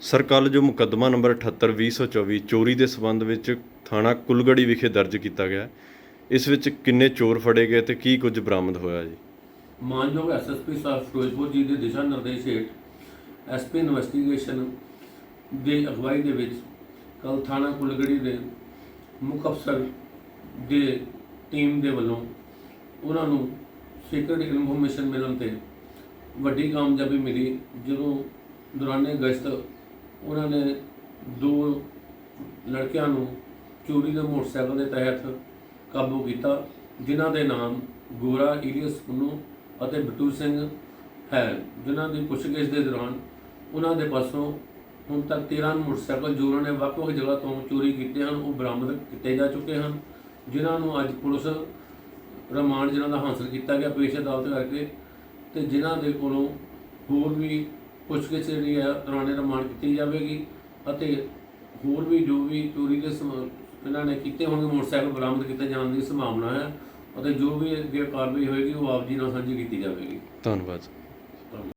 Sir ਕੱਲ ਜੋ ਮੁਕੱਦਮਾ ਨੰਬਰ 78 2024 ਚੋਰੀ ਦੇ ਸਬੰਧ ਵਿੱਚ ਥਾਣਾ ਕੁਲਗੜੀ ਵਿਖੇ ਦਰਜ ਕੀਤਾ ਗਿਆ ਇਸ ਵਿੱਚ ਕਿੰਨੇ ਚੋਰ ਫੜੇ ਗਏ ਤੇ ਕੀ ਕੁਝ ਬਰਾਮਦ ਹੋਇਆ ਜੀ? ਮਾਨਯੋਗ ਐਸਐਸਪੀ ਸਾਹਿਬ ਫਿਰੋਜ਼ਪੁਰ ਜੀ ਦੇ ਦਿਸ਼ਾ ਨਿਰਦੇਸ਼ ਹੇਠ ਐਸਪੀ ਇਨਵੈਸਟੀਗੇਸ਼ਨ ਦੇ ਅਗਵਾਈ ਦੇ ਵਿੱਚ ਕੱਲ ਥਾਣਾ ਕੁਲਗੜੀ ਦੇ ਮੁੱਖ ਅਫਸਰ ਦੇ ਟੀਮ ਦੇ ਵੱਲੋਂ ਉਹਨਾਂ ਨੂੰ ਸੀਕ੍ਰੀਟ ਇਨਫੋਰਮੇਸ਼ਨ ਮਿਲਣ ਤੇ ਵੱਡੀ ਕਾਮਯਾਬੀ ਮਿਲੀ। ਜਦੋਂ ਦੌਰਾਨੇ ਗਸ਼ਤ ਉਹਨਾਂ ਨੇ ਦੋ ਲੜਕਿਆਂ ਨੂੰ ਚੋਰੀ ਦੇ ਮੋਟਰਸਾਈਕਲ ਦੇ ਤਹਿਤ ਕਾਬੂ ਕੀਤਾ, ਜਿਨ੍ਹਾਂ ਦੇ ਨਾਮ ਗੋਰਾ ਇਲੀਅਸ ਪੁੰਨੂ ਅਤੇ ਬਟੂ ਸਿੰਘ ਹੈ, ਜਿਨ੍ਹਾਂ ਦੀ ਪੁੱਛਗਿੱਛ ਦੇ ਦੌਰਾਨ ਉਹਨਾਂ ਦੇ ਪਾਸੋਂ ਹੁਣ ਤੱਕ 13 ਮੋਟਰਸਾਈਕਲ ਜੋ ਉਹਨਾਂ ਨੇ ਵੱਖ-ਵੱਖ ਜਗ੍ਹਾ ਤੋਂ ਚੋਰੀ ਕੀਤੇ ਹਨ, ਉਹ ਬਰਾਮਦ ਕੀਤੇ ਜਾ ਚੁੱਕੇ ਹਨ, ਜਿਨ੍ਹਾਂ ਨੂੰ ਅੱਜ ਪੁਲਿਸ ਰਿਮਾਂਡ ਜਿਨ੍ਹਾਂ ਦਾ ਹਾਸਲ ਕੀਤਾ ਗਿਆ, ਪੇਸ਼ ਅਦਾਲਤ ਕਰਕੇ ਤੇ ਜਿਨ੍ਹਾਂ ਦੇ ਕੋਲੋਂ ਹੋਰ ਵੀ ਪੁੱਛਗਿੱਛ ਜਿਹੜੀ ਹੈ ਦੌਰਾਨੇ ਰਿਮਾਂਡ ਕੀਤੀ ਜਾਵੇਗੀ ਅਤੇ ਹੋਰ ਵੀ ਜੋ ਵੀ ਚੋਰੀ ਦੇ ਸਮ- ਇਹਨਾਂ ਨੇ ਕੀਤੇ ਹੋਣਗੇ, ਮੋਟਰਸਾਈਕਲ ਬਰਾਮਦ ਕੀਤੇ ਜਾਣ ਦੀ ਸੰਭਾਵਨਾ ਹੈ ਅਤੇ ਜੋ ਵੀ ਅੱਗੇ ਕਾਰਵਾਈ ਹੋਏਗੀ, ਉਹ ਆਪ ਜੀ ਨਾਲ ਸਾਂਝੀ ਕੀਤੀ ਜਾਵੇਗੀ। ਧੰਨਵਾਦ।